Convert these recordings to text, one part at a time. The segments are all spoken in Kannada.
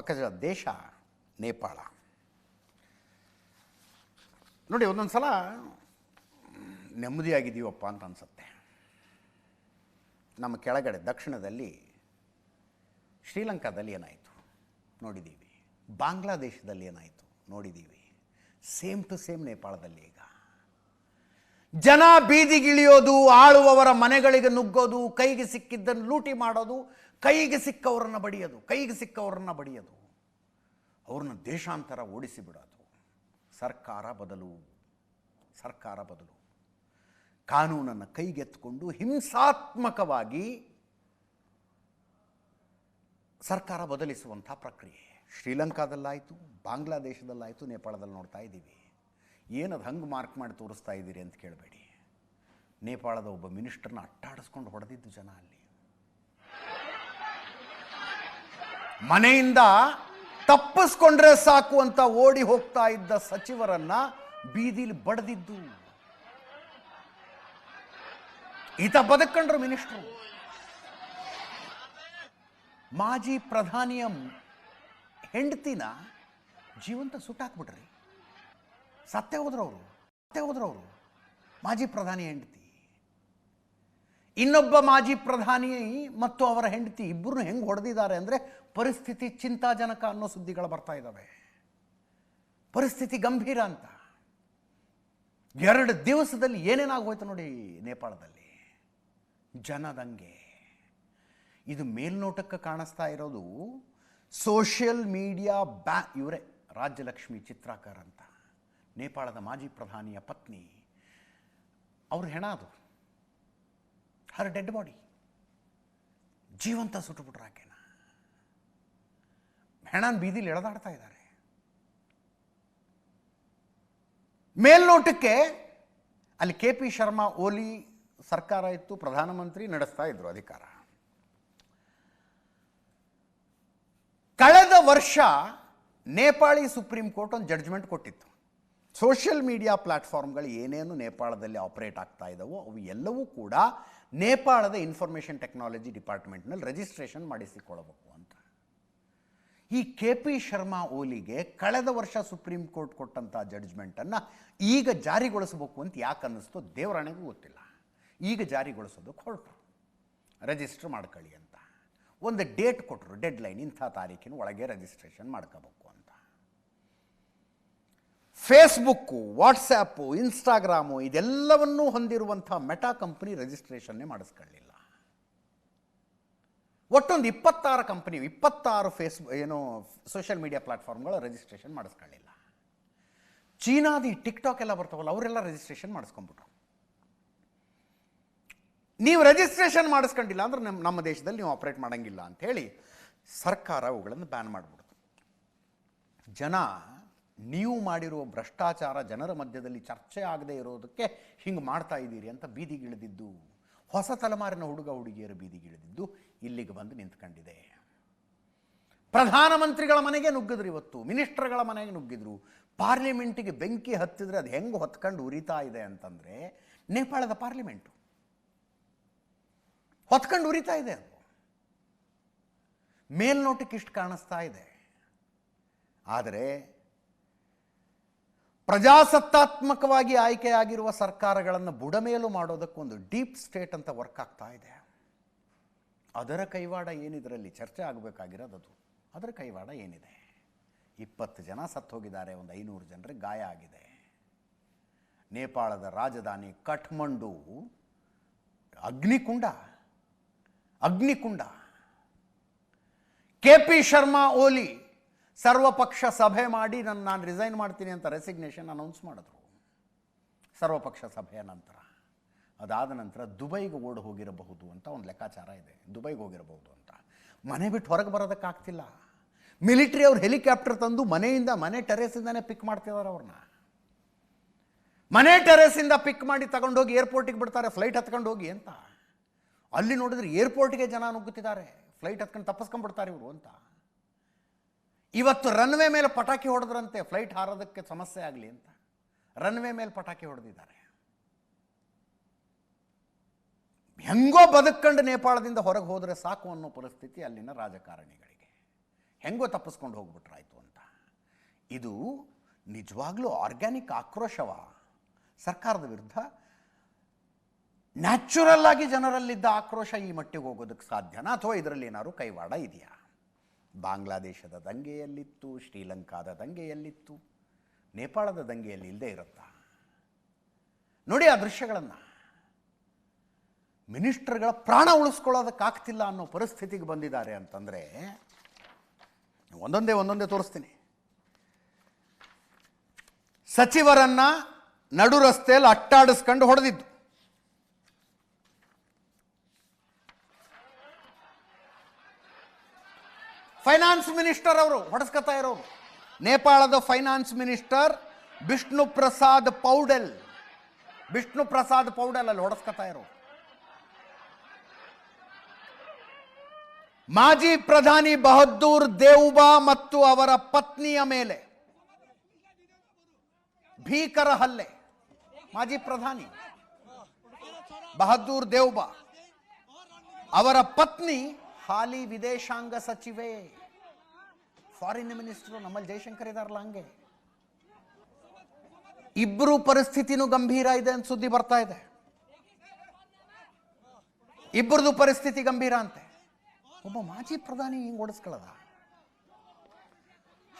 ಪಕ್ಕದ ದೇಶ ನೇಪಾಳ. ನೋಡಿ ಒಂದೊಂದು ಸಲ ನೆಮ್ಮದಿಯಾಗಿದ್ದೀವಪ್ಪ ಅಂತ ಅನಿಸುತ್ತೆ. ನಮ್ಮ ಕೆಳಗಡೆ, ದಕ್ಷಿಣದಲ್ಲಿ ಶ್ರೀಲಂಕಾದಲ್ಲಿ ಏನಾಯಿತು? ನೋಡಿದ್ದೀವಿ. ಬಾಂಗ್ಲಾದೇಶದಲ್ಲಿ ಏನಾಯಿತು? ನೋಡಿದ್ದೀವಿ. ಸೇಮ್ ಟು ಸೇಮ್ ನೇಪಾಳದಲ್ಲಿ ಈಗ. ಜನ ಬೀದಿಗಿಳಿಯೋದು, ಆಳುವವರ ಮನೆಗಳಿಗೆ ನುಗ್ಗೋದು, ಕೈಗೆ ಸಿಕ್ಕಿದ್ದನ್ನು ಲೂಟಿ ಮಾಡೋದು ಕೈಗೆ ಸಿಕ್ಕವರನ್ನ ಬಡಿಯೋದು, ಕೈಗೆ ಸಿಕ್ಕವರನ್ನ ಬಡಿಯೋದು. ಅವ್ರನ್ನ ದೇಶಾಂತರ ಓಡಿಸಿ ಬಿಡೋದು. ಸರ್ಕಾರ ಬದಲು ಸರ್ಕಾರ ಬದಲು. ಕಾನೂನನ್ನು ಕೈಗೆತ್ತಿಕೊಂಡು ಹಿಂಸಾತ್ಮಕವಾಗಿ ಸರ್ಕಾರ ಬದಲಿಸುವಂಥ ಪ್ರಕ್ರಿಯೆ. ಶ್ರೀಲಂಕಾದಲ್ಲಾಯಿತು, ಬಾಂಗ್ಲಾದೇಶದಲ್ಲಾಯಿತು, ನೇಪಾಳದಲ್ಲಿ ನೋಡ್ತಾ ಇದ್ದೀವಿ. ಏನದು ಹಂಗೆ ಮಾರ್ಕ್ ಮಾಡಿ ತೋರಿಸ್ತಾ ಇದ್ದೀರಿ ಅಂತ ಕೇಳಬೇಡಿ. ನೇಪಾಳದ ಒಬ್ಬ ಮಿನಿಸ್ಟರ್ನ ಅಟ್ಟಾಡಿಸ್ಕೊಂಡು ಹೊಡೆದಿದ್ದು ಜನ ಅಲ್ಲಿ. ಮನೆಯಿಂದ ತಪ್ಪಿಸ್ಕೊಂಡ್ರೆ ಸಾಕು ಅಂತ ಓಡಿ ಹೋಗ್ತಾ ಇದ್ದ ಸಚಿವರನ್ನ ಬೀದಿಲಿ ಬಡದಿದ್ದು. ಈತ ಬದುಕೊಂಡ್ರು ಮಿನಿಸ್ಟ್ರು. ಮಾಜಿ ಪ್ರಧಾನಿಯ ಹೆಂಡತಿನ ಜೀವಂತ ಸುಟ್ಟಾಕ್ಬಿಟ್ರಿ. ಸತ್ಯ ಹೋದ್ರವರು ಸತ್ಯ ಹೋದ್ರವರು ಹೋದ್ರು ಮಾಜಿ ಪ್ರಧಾನಿ ಹೆಂಡತಿ. ಇನ್ನೊಬ್ಬ ಮಾಜಿ ಪ್ರಧಾನಿ ಮತ್ತು ಅವರ ಹೆಂಡತಿ ಇಬ್ಬರು ಹೆಂಗೆ ಹೊಡೆದಿದ್ದಾರೆ ಅಂದರೆ ಪರಿಸ್ಥಿತಿ ಚಿಂತಾಜನಕ ಅನ್ನೋ ಸುದ್ದಿಗಳು ಬರ್ತಾ ಇದ್ದಾವೆ ಪರಿಸ್ಥಿತಿ ಗಂಭೀರ ಅಂತ. ಎರಡು ದಿವಸದಲ್ಲಿ ಏನೇನಾಗೋಯ್ತು ನೋಡಿ ನೇಪಾಳದಲ್ಲಿ. ಜನದಂಗೆ. ಇದು ಮೇಲ್ನೋಟಕ್ಕೆ ಕಾಣಿಸ್ತಾ ಇರೋದು ಸೋಷಿಯಲ್ ಮೀಡಿಯಾ ಬ್ಯಾ ಇವರೇ ರಾಜ್ಯಲಕ್ಷ್ಮಿ ಚಿತ್ರಾಕರ್ ಅಂತ. ನೇಪಾಳದ ಮಾಜಿ ಪ್ರಧಾನಿಯ ಪತ್ನಿ. ಅವ್ರ ಹೆಣ ಅದು. ಹರ್ ಡೆಡ್ ಬಾಡಿ ಜೀವಂತ ಸುಟ್ಟುಬಿಟ್ರು ಆಕೆನ. ಹೆಣನ ಬೀದಿಲಿ ಎಳೆದಾಡ್ತಾ ಇದ್ದಾರೆ ಮೇಲ್ನೋಟಕ್ಕೆ ಅಲ್ಲಿ ಕೆ ಪಿ ಶರ್ಮಾ ಓಲಿ ಸರ್ಕಾರ ಇತ್ತು, ಪ್ರಧಾನಮಂತ್ರಿ ನಡೆಸ್ತಾ ಇದ್ರು ಅಧಿಕಾರ. ಕಳೆದ ವರ್ಷ ನೇಪಾಳಿ ಸುಪ್ರೀಂ ಕೋರ್ಟ್ ಒಂದು ಜಡ್ಜ್ಮೆಂಟ್ ಕೊಟ್ಟಿತ್ತು. ಸೋಷಿಯಲ್ ಮೀಡಿಯಾ ಪ್ಲಾಟ್ಫಾರ್ಮ್ಗಳು ಏನೇನು ನೇಪಾಳದಲ್ಲಿ ಆಪರೇಟ್ ಆಗ್ತಾ ಇದ್ದಾವೋ ಅವು ಎಲ್ಲವೂ ಕೂಡ ನೇಪಾಳದ ಇನ್ಫಾರ್ಮೇಷನ್ ಟೆಕ್ನಾಲಜಿ ಡಿಪಾರ್ಟ್ಮೆಂಟ್ನಲ್ಲಿ ರಿಜಿಸ್ಟ್ರೇಷನ್ ಮಾಡಿಸಿಕೊಳ್ಳಬೇಕು ಅಂತ. ಈ ಕೆ ಪಿ ಶರ್ಮಾ ಓಲಿಗೆ ಕಳೆದ ವರ್ಷ ಸುಪ್ರೀಂ ಕೋರ್ಟ್ ಕೊಟ್ಟಂಥ ಜಡ್ಜ್ಮೆಂಟನ್ನು ಈಗ ಜಾರಿಗೊಳಿಸಬೇಕು ಅಂತ ಯಾಕೆ ಅನ್ನಿಸ್ತೋ ದೇವರಾಣೆಗೂ ಗೊತ್ತಿಲ್ಲ. ಈಗ ಜಾರಿಗೊಳಿಸೋದಕ್ಕೆ ಹೊರಟು ರಿಜಿಸ್ಟರ್ ಮಾಡ್ಕೊಳ್ಳಿ ಅಂತ. ಒಂದು ಡೇಟ್ ಕೊಟ್ಟರು ಡೆಡ್ ಲೈನ್ ಇಂಥ ತಾರೀಕಿನ ಒಳಗೆ ರಿಜಿಸ್ಟ್ರೇಷನ್ ಮಾಡ್ಕೋಬೇಕು. ಫೇಸ್ಬುಕ್ಕು ವಾಟ್ಸ್ಯಾಪು ಇನ್ಸ್ಟಾಗ್ರಾಮು ಇದೆಲ್ಲವನ್ನೂ ಹೊಂದಿರುವಂಥ ಮೆಟಾ ಕಂಪ್ನಿ ರಿಜಿಸ್ಟ್ರೇಷನ್ನೇ ಮಾಡಿಸ್ಕೊಳ್ಳಿಲ್ಲ. ಒಟ್ಟೊಂದು ಇಪ್ಪತ್ತಾರು ಕಂಪ್ನಿ ಇಪ್ಪತ್ತಾರು ಫೇಸ್ ಏನು ಸೋಷಿಯಲ್ ಮೀಡಿಯಾ ಪ್ಲಾಟ್ಫಾರ್ಮ್ಗಳು ರಿಜಿಸ್ಟ್ರೇಷನ್ ಮಾಡಿಸ್ಕೊಳ್ಳಿಲ್ಲ. ಚೀನಾದಿ ಟಿಕ್ಟಾಕ್ ಎಲ್ಲ ಬರ್ತಾವಲ್ಲ, ಅವರೆಲ್ಲ ರಿಜಿಸ್ಟ್ರೇಷನ್ ಮಾಡಿಸ್ಕೊಂಡ್ಬಿಟ್ರು. ನೀವು ರಿಜಿಸ್ಟ್ರೇಷನ್ ಮಾಡಿಸ್ಕೊಂಡಿಲ್ಲ ಅಂದ್ರೆ ನಮ್ಮ ನಮ್ಮ ದೇಶದಲ್ಲಿ ನೀವು ಆಪ್ರೇಟ್ ಮಾಡೋಂಗಿಲ್ಲ ಹೇಳಿ ಸರ್ಕಾರ ಅವುಗಳನ್ನು ಬ್ಯಾನ್ ಮಾಡಿಬಿಡ್ತು. ಜನ ನೀವು ಮಾಡಿರುವ ಭ್ರಷ್ಟಾಚಾರ ಜನರ ಮಧ್ಯದಲ್ಲಿ ಚರ್ಚೆ ಆಗದೆ ಇರೋದಕ್ಕೆ ಹಿಂಗೆ ಮಾಡ್ತಾ ಇದ್ದೀರಿ ಅಂತ ಬೀದಿಗಿಳಿದಿದ್ದು. ಹೊಸ ತಲೆಮಾರಿನ ಹುಡುಗ ಹುಡುಗಿಯರು ಬೀದಿಗಿಳಿದಿದ್ದು. ಇಲ್ಲಿಗೆ ಬಂದು ನಿಂತ್ಕೊಂಡಿದೆ. ಪ್ರಧಾನಮಂತ್ರಿಗಳ ಮನೆಗೆ ನುಗ್ಗಿದ್ರು ಇವತ್ತು. ಮಿನಿಸ್ಟರ್ಗಳ ಮನೆಗೆ ನುಗ್ಗಿದ್ರು. ಪಾರ್ಲಿಮೆಂಟಿಗೆ ಬೆಂಕಿ ಹತ್ತಿದ್ರೆ ಅದು ಹೆಂಗೆ ಹೊತ್ಕೊಂಡು ಉರಿತಾ ಇದೆ ಅಂತಂದರೆ ನೇಪಾಳದ ಪಾರ್ಲಿಮೆಂಟು. ಹೊತ್ಕೊಂಡು ಉರಿತಾ ಇದೆ ಅದು. ಮೇಲ್ನೋಟಕ್ಕೆ ಇಷ್ಟು ಕಾಣಿಸ್ತಾ ಇದೆ. ಆದರೆ ಪ್ರಜಾಸತ್ತಾತ್ಮಕವಾಗಿ ಆಯ್ಕೆಯಾಗಿರುವ ಸರ್ಕಾರಗಳನ್ನು ಬುಡಮೇಲು ಮಾಡೋದಕ್ಕೊಂದು ಡೀಪ್ ಸ್ಟೇಟ್ ಅಂತ ವರ್ಕ್ ಆಗ್ತಾ ಇದೆ. ಅದರ ಕೈವಾಡ ಏನಿದರಲ್ಲಿ ಚರ್ಚೆ ಆಗಬೇಕಾಗಿರೋದದು ಅದು. ಅದರ ಕೈವಾಡ ಏನಿದೆ? ಇಪ್ಪತ್ತು ಜನ ಸತ್ತು ಹೋಗಿದ್ದಾರೆ ಒಂದು ಐನೂರು ಜನರಿಗೆ ಗಾಯ ಆಗಿದೆ. ನೇಪಾಳದ ರಾಜಧಾನಿ ಕಠ್ಮಂಡು, ಅಗ್ನಿಕುಂಡ ಅಗ್ನಿಕುಂಡ. ಕೆ ಪಿ ಶರ್ಮಾ ಓಲಿ ಸರ್ವಪಕ್ಷ ಸಭೆ ಮಾಡಿ ನನ್ನ ನಾನು ರಿಸೈನ್ ಮಾಡ್ತೀನಿ ಅಂತ ರೆಸಿಗ್ನೇಷನ್ ಅನೌನ್ಸ್ ಮಾಡಿದ್ರು. ಸರ್ವಪಕ್ಷ ಸಭೆಯ ನಂತರ. ಅದಾದ ನಂತರ ದುಬೈಗೆ ಓಡಿ ಹೋಗಿರಬಹುದು ಅಂತ ಒಂದು ಲೆಕ್ಕಾಚಾರ ಇದೆ. ದುಬೈಗೆ ಹೋಗಿರಬಹುದು ಅಂತ. ಮನೆ ಬಿಟ್ಟು ಹೊರಗೆ ಬರೋದಕ್ಕಾಗ್ತಿಲ್ಲ ಮಿಲಿಟ್ರಿ ಅವ್ರು ಹೆಲಿಕಾಪ್ಟರ್ ತಂದು ಮನೆಯಿಂದ ಮನೆ ಟೆರೇಸಿಂದನೇ ಪಿಕ್ ಮಾಡ್ತಿದ್ದಾರೆ ಅವ್ರನ್ನ ಮನೆ ಟೆರೇಸಿಂದ ಪಿಕ್ ಮಾಡಿ ತಗೊಂಡೋಗಿ ಏರ್ಪೋರ್ಟಿಗೆ ಬಿಡ್ತಾರೆ ಫ್ಲೈಟ್ ಹತ್ಕೊಂಡು ಹೋಗಿ ಅಂತ. ಅಲ್ಲಿ ನೋಡಿದ್ರೆ ಏರ್ಪೋರ್ಟ್ಗೆ ಜನ ನುಗ್ಗುತ್ತಿದ್ದಾರೆ. ಫ್ಲೈಟ್ ಹತ್ಕೊಂಡು ತಪ್ಪಿಸ್ಕೊಂಡ್ಬಿಡ್ತಾರೆ ಇವರು ಅಂತ. ಇವತ್ತು ರನ್ವೇ ಮೇಲೆ ಪಟಾಕಿ ಹೊಡೆದ್ರಂತೆ ಫ್ಲೈಟ್ ಹಾರೋದಕ್ಕೆ ಸಮಸ್ಯೆ ಆಗಲಿ ಅಂತ. ರನ್ವೇ ಮೇಲೆ ಪಟಾಕಿ ಹೊಡೆದಿದ್ದಾರೆ. ಹೆಂಗೋ ಬದುಕೊಂಡು ನೇಪಾಳದಿಂದ ಹೊರಗೆ ಹೋದರೆ ಸಾಕು ಅನ್ನೋ ಪರಿಸ್ಥಿತಿ ಅಲ್ಲಿನ ರಾಜಕಾರಣಿಗಳಿಗೆ. ಹೆಂಗೋ ತಪ್ಪಿಸ್ಕೊಂಡು ಹೋಗ್ಬಿಟ್ರಾಯ್ತು ಅಂತ. ಇದು ನಿಜವಾಗ್ಲೂ ಆರ್ಗ್ಯಾನಿಕ್ ಆಕ್ರೋಶವ? ಸರ್ಕಾರದ ವಿರುದ್ಧ ನ್ಯಾಚುರಲ್ ಆಗಿ ಜನರಲ್ಲಿದ್ದ ಆಕ್ರೋಶ ಈ ಮಟ್ಟಿಗೆ ಹೋಗೋದಕ್ಕೆ ಸಾಧ್ಯನಾ? ಅಥವಾ ಇದರಲ್ಲಿ ಏನಾದ್ರು ಕೈವಾಡ ಇದೆಯಾ? ಬಾಂಗ್ಲಾದೇಶದ ದಂಗೆಯಲ್ಲಿತ್ತು, ಶ್ರೀಲಂಕಾದ ದಂಗೆಯಲ್ಲಿತ್ತು, ನೇಪಾಳದ ದಂಗೆಯಲ್ಲಿ ಇಲ್ಲದೆ ಇರುತ್ತಾ? ನೋಡಿ ಆ ದೃಶ್ಯಗಳನ್ನು. ಮಿನಿಸ್ಟರ್ಗಳ ಪ್ರಾಣ ಉಳಿಸ್ಕೊಳ್ಳೋದಕ್ಕಾಗ್ತಿಲ್ಲ ಅನ್ನೋ ಪರಿಸ್ಥಿತಿಗೆ ಬಂದಿದ್ದಾರೆ ಅಂತಂದರೆ ಒಂದೊಂದೇ ಒಂದೊಂದೇ ತೋರಿಸ್ತೀನಿ. ಸಚಿವರನ್ನು ನಡು ರಸ್ತೆಯಲ್ಲಿ ಅಟ್ಟಾಡಿಸ್ಕೊಂಡು ಹೊಡೆದಿದ್ದು. ಫೈನಾನ್ಸ್ ಮಿನಿಸ್ಟರ್ ಅವರು, ಹೊಡೆಸ್ಕೊತಾ ಇರೋರು. ನೇಪಾಳದ ಫೈನಾನ್ಸ್ ಮಿನಿಸ್ಟರ್ ವಿಷ್ಣು ಪ್ರಸಾದ್ ಪೌಡೆಲ್. ವಿಷ್ಣು ಪ್ರಸಾದ್ ಪೌಡೆಲ್ ಅಲ್ಲಿ ಹೊಡೆಸ್ಕೊತಾ ಇರೋರು. ಮಾಜಿ ಪ್ರಧಾನಿ ಬಹದ್ದೂರ್ ದೇವ್ಬಾ ಮತ್ತು ಅವರ ಪತ್ನಿಯ ಮೇಲೆ ಭೀಕರ ಹಲ್ಲೆ. ಮಾಜಿ ಪ್ರಧಾನಿ ಬಹದ್ದೂರ್ ದೇವ್ಬಾ. ಅವರ ಪತ್ನಿ ಹಾಲಿ ವಿದೇಶಾಂಗ ಸಚಿವೆ. ಫಾರಿನ್ ಮಿನಿಸ್ಟರ್ ನಮ್ಮಲ್ಲಿ ಜೈಶಂಕರ್ ಇದಾರಲ್ಲ ಹಂಗೆ. ಇಬ್ಬರು ಪರಿಸ್ಥಿತಿನೂ ಗಂಭೀರ ಇದೆ ಅಂತ ಸುದ್ದಿ ಬರ್ತಾ ಇದೆ. ಇಬ್ಬರದು ಪರಿಸ್ಥಿತಿ ಗಂಭೀರ ಅಂತೆ. ಒಬ್ಬ ಮಾಜಿ ಪ್ರಧಾನಿ ಹಿಂಗ್ ಓಡಿಸ್ಕೊಳ್ಳದ?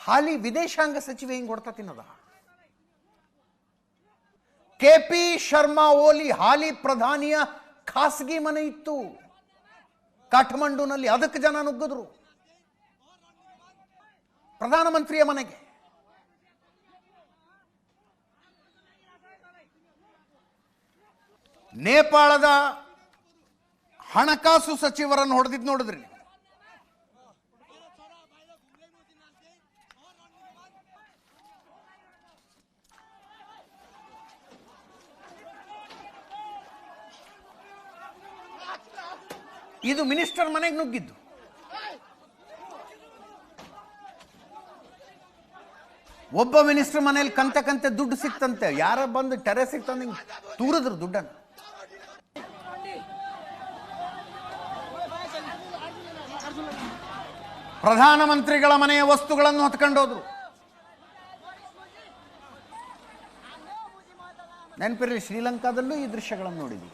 ಹಾಲಿ ವಿದೇಶಾಂಗ ಸಚಿವೆ ಹಿಂಗ್ ಹೊಡ್ತಾ ತಿನ್ನದ? ಕೆ ಪಿ ಶರ್ಮಾ ಓಲಿ ಹಾಲಿ ಪ್ರಧಾನಿಯ ಖಾಸಗಿ ಮನೆ ಇತ್ತು. ಕಾಠ್ಮಂಡುನಲ್ಲಿ ಅದಕ್ಕೆ ಜನ ನುಗ್ಗಿದ್ರು. ಪ್ರಧಾನಮಂತ್ರಿಯ ಮನೆಗೆ. ನೇಪಾಳದ ಹಣಕಾಸು ಸಚಿವರನ್ನು ಹೊಡೆದಿದ್ದು ನೋಡಿದ್ರಿ ಇದು ಮಿನಿಸ್ಟರ್ ಮನೆಗೆ ನುಗ್ಗಿದ್ದು. ಒಬ್ಬ ಮಿನಿಸ್ಟರ್ ಮನೆಯಲ್ಲಿ ಕಂತ ಕಂತೆ ದುಡ್ಡು ಸಿಕ್ತಂತೆ. ಯಾರ ಬಂದು ಟೆರೆಸ್ ಸಿಕ್ತಂದು ತೂರಿದ್ರು ದುಡ್ಡನ್ನು. ಪ್ರಧಾನಮಂತ್ರಿಗಳ ಮನೆಯ ವಸ್ತುಗಳನ್ನು ಹೊತ್ಕೊಂಡೋದ್ರು ನೆನಪಿರಲಿ ಶ್ರೀಲಂಕಾದಲ್ಲೂ ಈ ದೃಶ್ಯಗಳನ್ನು ನೋಡಿದ್ವಿ.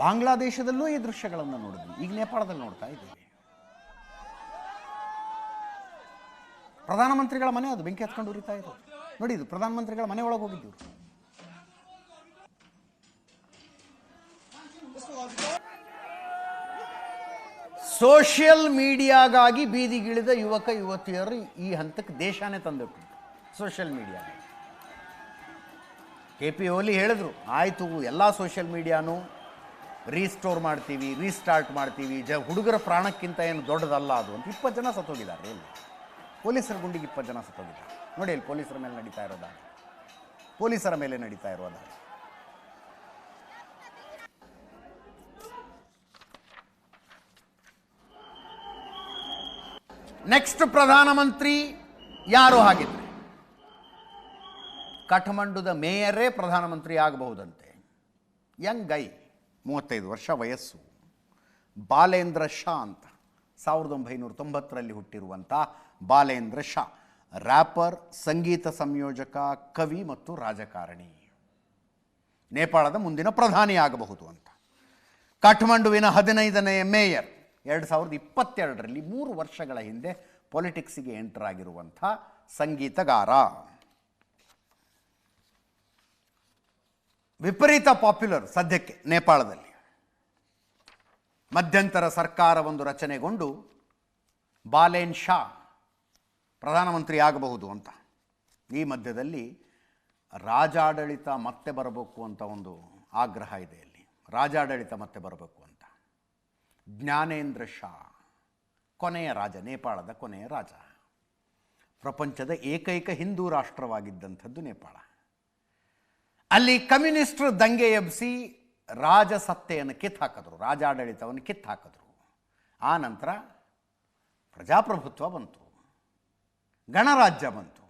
ಬಾಂಗ್ಲಾದೇಶದಲ್ಲೂ ಈ ದೃಶ್ಯಗಳನ್ನು ನೋಡಿದ್ವಿ ಈಗ ನೇಪಾಳದಲ್ಲಿ ನೋಡ್ತಾ ಇದ್ದೀವಿ ಪ್ರಧಾನಮಂತ್ರಿಗಳ ಮನೆ ಅದು, ಬೆಂಕಿ ಹತ್ಕೊಂಡು ಉರಿತಾ ಇರೋದು. ನೋಡಿ ಇದು, ಪ್ರಧಾನಮಂತ್ರಿಗಳ ಮನೆ ಒಳಗೆ ಹೋಗಿದ್ದು. ಸೋಷಿಯಲ್ ಮೀಡಿಯಾಗಾಗಿ ಬೀದಿಗಿಳಿದ ಯುವಕ ಯುವತಿಯರು ಈ ಹಂತಕ್ಕೆ ದೇಶನೇ ತಂದಿಟ್ಟು social media. K P Oli ಹೇಳಿದ್ರು, ಆಯಿತು, ಎಲ್ಲ ಸೋಷಿಯಲ್ ಮೀಡಿಯಾನು ರೀಸ್ಟೋರ್ ಮಾಡ್ತೀವಿ ರೀಸ್ಟಾರ್ಟ್ ಮಾಡ್ತೀವಿ. ಜ ಹುಡುಗರ ಪ್ರಾಣಕ್ಕಿಂತ ಏನು ದೊಡ್ಡದಲ್ಲ ಅದು ಅಂತ ಇಪ್ಪತ್ತು ಜನ ಸತ್ತೋಗಿದ್ದಾರೆ ಇಲ್ಲಿ. ಪೊಲೀಸರ ಗುಂಡಿಗೆ ಇಪ್ಪತ್ತು ಜನ ಸತ್ತೋಗಿದ್ದಾರೆ. ನೋಡಿ ಇಲ್ಲಿ ಪೊಲೀಸರ ಮೇಲೆ ನಡೀತಾ ಇರೋದ? ಪೊಲೀಸರ ಮೇಲೆ ನಡೀತಾ ಇರೋದ? ನೆಕ್ಸ್ಟ್ ಪ್ರಧಾನಮಂತ್ರಿ ಯಾರು ಹಾಗಿದ್ರೆ? ಕಠಮಂಡುದ ಮೇಯರೇ ಪ್ರಧಾನಮಂತ್ರಿ ಆಗಬಹುದಂತೆ. ಯಂಗ್ ಗೈ ಮೂವತ್ತೈದು ವರ್ಷ ವಯಸ್ಸು. ಬಾಲೇಂದ್ರ ಶಾ ಅಂತ, ಸಾವಿರದ ಒಂಬೈನೂರ ತೊಂಬತ್ತರಲ್ಲಿ ಹುಟ್ಟಿರುವಂಥ ಬಾಲೇಂದ್ರ ಶಾ. ರ್ಯಾಪರ್ ಸಂಗೀತ ಸಂಯೋಜಕ, ಕವಿ ಮತ್ತು ರಾಜಕಾರಣಿ. ನೇಪಾಳದ ಮುಂದಿನ ಪ್ರಧಾನಿ ಆಗಬಹುದು ಅಂತ. ಕಾಠ್ಮಂಡುವಿನ ಹದಿನೈದನೆಯ ಮೇಯರ್, ಎರಡು ಸಾವಿರದ ಇಪ್ಪತ್ತೆರಡರಲ್ಲಿ ಮೂರು ವರ್ಷಗಳ ಹಿಂದೆ ಪೊಲಿಟಿಕ್ಸಿಗೆ ಎಂಟರ್ ಆಗಿರುವಂಥ ಸಂಗೀತಗಾರ. ವಿಪರೀತ ಪಾಪ್ಯುಲರ್ ಸದ್ಯಕ್ಕೆ ನೇಪಾಳದಲ್ಲಿ. ಮಧ್ಯಂತರ ಸರ್ಕಾರ ಒಂದು ರಚನೆಗೊಂಡು ಬಾಲೇನ್ ಶಾ ಪ್ರಧಾನಮಂತ್ರಿ ಆಗಬಹುದು ಅಂತ. ಈ ಮಧ್ಯದಲ್ಲಿ ರಾಜಾಡಳಿತ ಮತ್ತೆ ಬರಬೇಕು ಅಂತ ಒಂದು ಆಗ್ರಹ ಇದೆ ಇಲ್ಲಿ ರಾಜಾಡಳಿತ ಮತ್ತೆ ಬರಬೇಕು ಅಂತ. ಜ್ಞಾನೇಂದ್ರ ಶಾ, ಕೊನೆಯ ರಾಜ, ನೇಪಾಳದ ಕೊನೆಯ ರಾಜ. ಪ್ರಪಂಚದ ಏಕೈಕ ಹಿಂದೂ ರಾಷ್ಟ್ರವಾಗಿದ್ದಂಥದ್ದು ನೇಪಾಳ. ಅಲ್ಲಿ ಕಮ್ಯುನಿಸ್ಟರು ದಂಗೆ ಎಬ್ಬಿಸಿ ರಾಜಸತ್ತೆಯನ್ನು ಕಿತ್ತು ಹಾಕಿದ್ರು ರಾಜಾಡಳಿತವನ್ನು ಕಿತ್ತು ಹಾಕಿದ್ರು ಆ ನಂತರ ಪ್ರಜಾಪ್ರಭುತ್ವ ಬಂತು, ಗಣರಾಜ್ಯ ಬಂತು,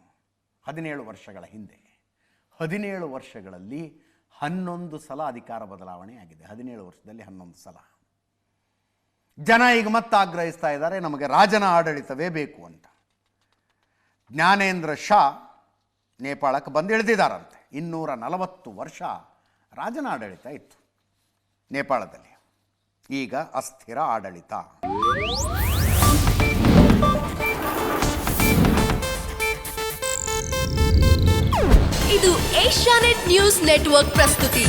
ಹದಿನೇಳು ವರ್ಷಗಳ ಹಿಂದೆ. ಹದಿನೇಳು ವರ್ಷಗಳಲ್ಲಿ ಹನ್ನೊಂದು ಸಲ ಅಧಿಕಾರ ಬದಲಾವಣೆ ಆಗಿದೆ, ಹದಿನೇಳು ವರ್ಷದಲ್ಲಿ ಹನ್ನೊಂದು ಸಲ. ಜನ ಈಗ ಮತ್ತೆ ಆಗ್ರಹಿಸ್ತಾ ಇದ್ದಾರೆ, ನಮಗೆ ರಾಜನ ಆಡಳಿತವೇ ಬೇಕು ಅಂತ. ಜ್ಞಾನೇಂದ್ರ ಶಾ ನೇಪಾಳಕ್ಕೆ ಬಂದು ಇಳಿದಿದ್ದಾರಂತೆ ಇನ್ನೂರ ನಲವತ್ತು ವರ್ಷ ರಾಜನ ಆಡಳಿತ ಇತ್ತು ನೇಪಾಳದಲ್ಲಿ. ಈಗ ಅಸ್ಥಿರ ಆಡಳಿತ. ಇದು ಏಷ್ಯಾನೆಟ್ ನ್ಯೂಸ್ ನೆಟ್ವರ್ಕ್ ಪ್ರಸ್ತುತಿ.